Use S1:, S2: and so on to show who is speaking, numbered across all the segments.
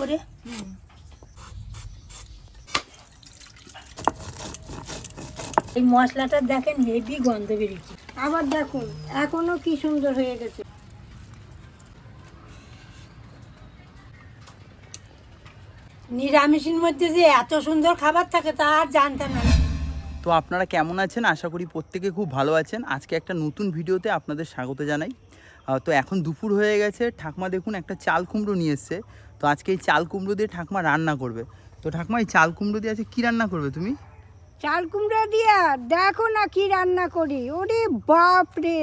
S1: করে। এই মশলাটা দেখেন হেভি গন্ধ বেরিয়েছে।
S2: আবার দেখুন এখনও কি সুন্দর হয়ে গেছে।
S1: নিরামিষের মধ্যে যে এত সুন্দর খাবার থাকে তা আর জানতাম না।
S3: তো আপনারা কেমন আছেন? আশা করি প্রত্যেকে খুব ভালো আছেন। আজকে একটা নতুন ভিডিওতে আপনাদের স্বাগত জানাই। তো এখন দুপুর হয়ে গেছে। ঠাকমা দেখুন একটা চাল কুমড়ো নিয়ে এসছে। তো আজকে এই চাল কুমড়ো দিয়ে ঠাকমা রান্না করবে। তো ঠাকমা এই চাল কুমড়ো দিয়ে আজকে কী রান্না করবে তুমি?
S2: চাল কুমড়ো দিয়া দেখো না কি রান্না করি। ওরে বাপ রে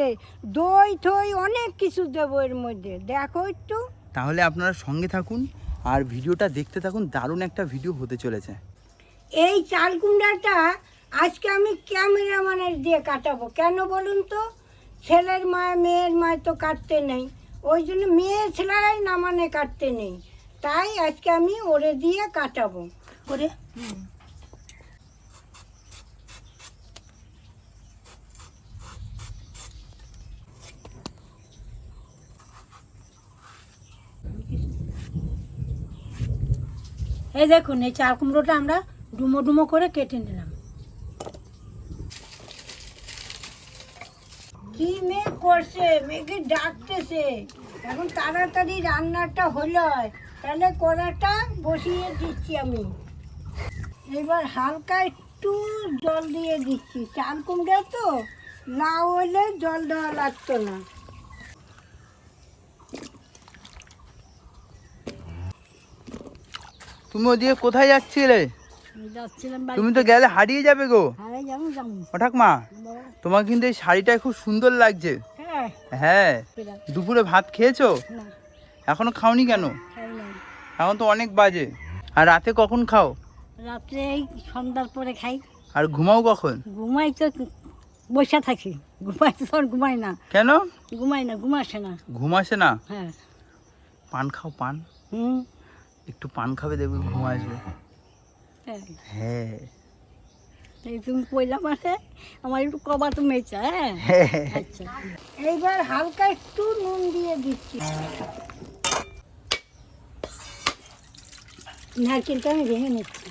S2: দই থই অনেক কিছু দেবো এর মধ্যে। দেখো একটু।
S3: তাহলে আপনারা সঙ্গে থাকুন আর ভিডিওটা দেখতে থাকুন দারুণ একটা ভিডিও হতে চলেছে।
S2: এই চাল কুমড়াটা আজকে আমি ক্যামেরাম্যানের দিয়ে কাটাবো। কেন বলুন তো? ছেলের মায় মেয়ের মায় তো কাটতে নেই। ওই জন্য মেয়ে ছেলেরাই না মানে কাটতে নেই। তাই আজকে আমি ওরে দিয়ে কাটাবো।
S1: করে এই দেখুন, এই চাল কুমড়োটা আমরা ডুমো ডুমো করে কেটে নিলাম।
S2: কি মেয়ে করছে? মেয়েকে ডাকতেছে। এখন তাড়াতাড়ি রান্নাটা হলো। তাহলে কড়াটা বসিয়ে দিচ্ছি আমি। এবার হালকা একটু জল দিয়ে দিচ্ছি। চাল কুমড়া তো লাউ হলে জল দেওয়া লাগতো না।
S3: তুমি ওদিকে কোথায় যাচ্ছিলে? তুমি তো গেলে হারিয়ে যাবে গো।
S1: যাব
S3: ঠাকমা তোমার কিন্তু এই শাড়িটা খুব সুন্দর লাগছে।
S1: হ্যাঁ।
S3: হ্যাঁ দুপুরে ভাত খেয়েছো?
S1: না।
S3: এখনও খাওনি কেন? এখন তো অনেক বাজে। আর রাতে কখন খাও?
S1: রাত্রে এই সন্ধ্যার পরে খাই।
S3: আর ঘুমাও কখন?
S1: ঘুমাই তো বসে থাকি। ঘুমাই তো ঘুমাই না।
S3: কেন?
S1: ঘুমাই না ঘুমাসে না।
S3: ঘুম আসে না?
S1: হ্যাঁ।
S3: পান খাও পান।
S1: হুম।
S3: একটু পান খাবে দেখবে ঘুম আসবে।
S1: হ্যাঁ।
S3: হ্যাঁ।
S1: এই তুমি কইলা মানে আমার একটু কবা তুমি চা হ্যাঁ?
S3: হ্যাঁ।
S1: আচ্ছা।
S2: এইবার হালকা একটু নুন দিয়ে দিচ্ছি।
S1: নারকেলটা আমি ভেঙে নিচ্ছি।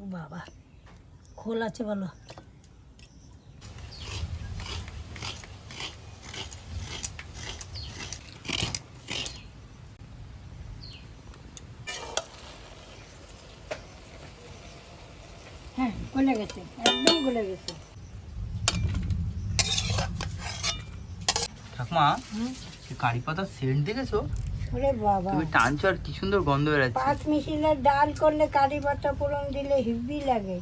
S1: ও বাবা খোল আছে বলো।
S2: হ্যাঁ গলে গেছে একদম গলে গেছে।
S3: ঠাকুমা এই কারি পাতার সেন্ট দেখেছ?
S2: ওরে বাবা।
S3: তুমি টানছো আর কি সুন্দর গন্ধ বেরাচ্ছে।
S2: পাঁচ মিশিলের ডাল করলে কারি পাতা ফোড়ন দিলে হিব্বি লাগে।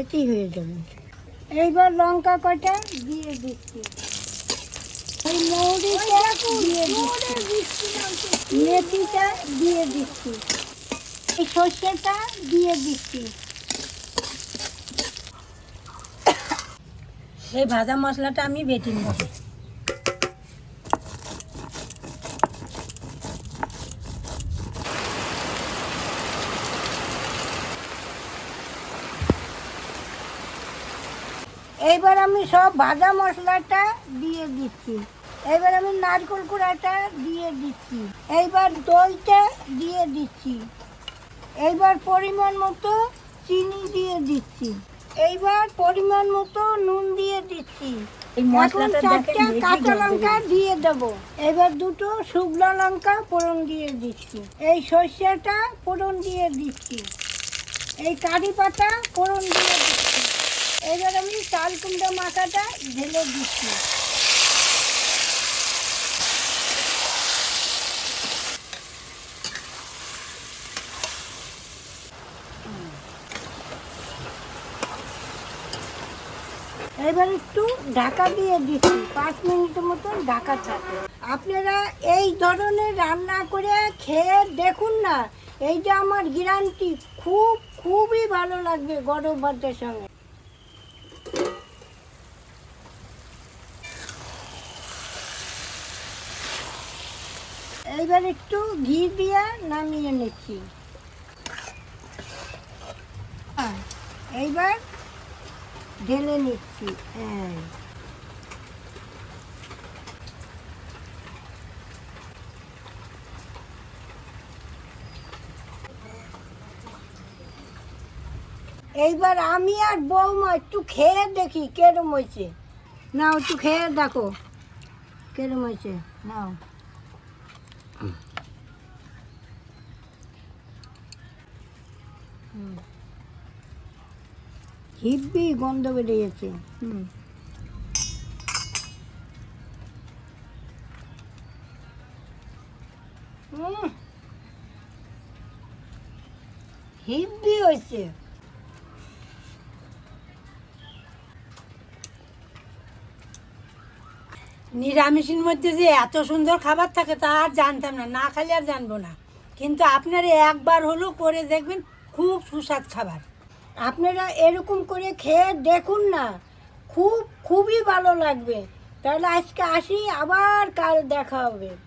S2: এটি হয়ে যাবে। এইবার লঙ্কা কটা দিয়ে দিচ্ছি। ওই মৌরিটা দিয়ে দিচ্ছি। মেথিটা দিয়ে দিচ্ছি। এই সর্ষেটা দিয়ে দিচ্ছি।
S1: এই ভাজা মশলাটা আমি বেটে নেব
S2: এইবার আমি সব ভাজা মশলাটা দিয়ে দিচ্ছি। এইবার আমি নারকেল কুড়াটা দিয়ে দিচ্ছি। এইবার দইটা দিয়ে দিচ্ছি। এইবার পরিমাণ মতো চিনি দিয়ে দিচ্ছি। এইবার পরিমাণ মতো নুন দিয়ে দিচ্ছি। এখন চারটা কাঁচা লঙ্কা দিয়ে দেবো। এবার দুটো শুকনো লঙ্কা ফোড়ন দিয়ে দিচ্ছি। এই সর্ষেটা ফোড়ন দিয়ে দিচ্ছি। এই কারি পাতা ফোড়ন দিয়ে দিচ্ছি। এবার আমি চাল কুমড়া মাখাটা ঢেলে দিচ্ছি। এবার একটু ঢাকা দিয়ে দিচ্ছি, পাঁচ মিনিটের মতন ঢাকা থাকে। আপনারা এই ধরনের রান্না করে খেয়ে দেখুন না এই যে আমার গ্যারান্টি খুব, খুবই ভালো লাগবে গরম ভাতের সঙ্গে। এইবার একটু ঘি দিয়া নামিয়ে নিচ্ছি। হ্যাঁ, এইবার ঢেলে নিচ্ছি হ্যাঁ। এইবার আমি আর বৌমা একটু খেয়ে দেখি কেরম হয়েছে। নাও একটু খেয়ে দেখো, কেরম হয়েছে। নাও। হিব্বি গন্ধ বেরিয়েছে। হুম। হুম হিব্বি হয়েছে।
S1: নিরামিষের মধ্যে যে এত সুন্দর খাবার থাকে তা আর জানতাম না না খালি আর জানব না। কিন্তু আপনারা একবার হলেও করে দেখবেন খুব সুস্বাদ খাবার।
S2: আপনারা এরকম করে খেয়ে দেখুন না। খুব, খুবই ভালো লাগবে। তাহলে আজকে আসি, আবার কাল দেখা হবে।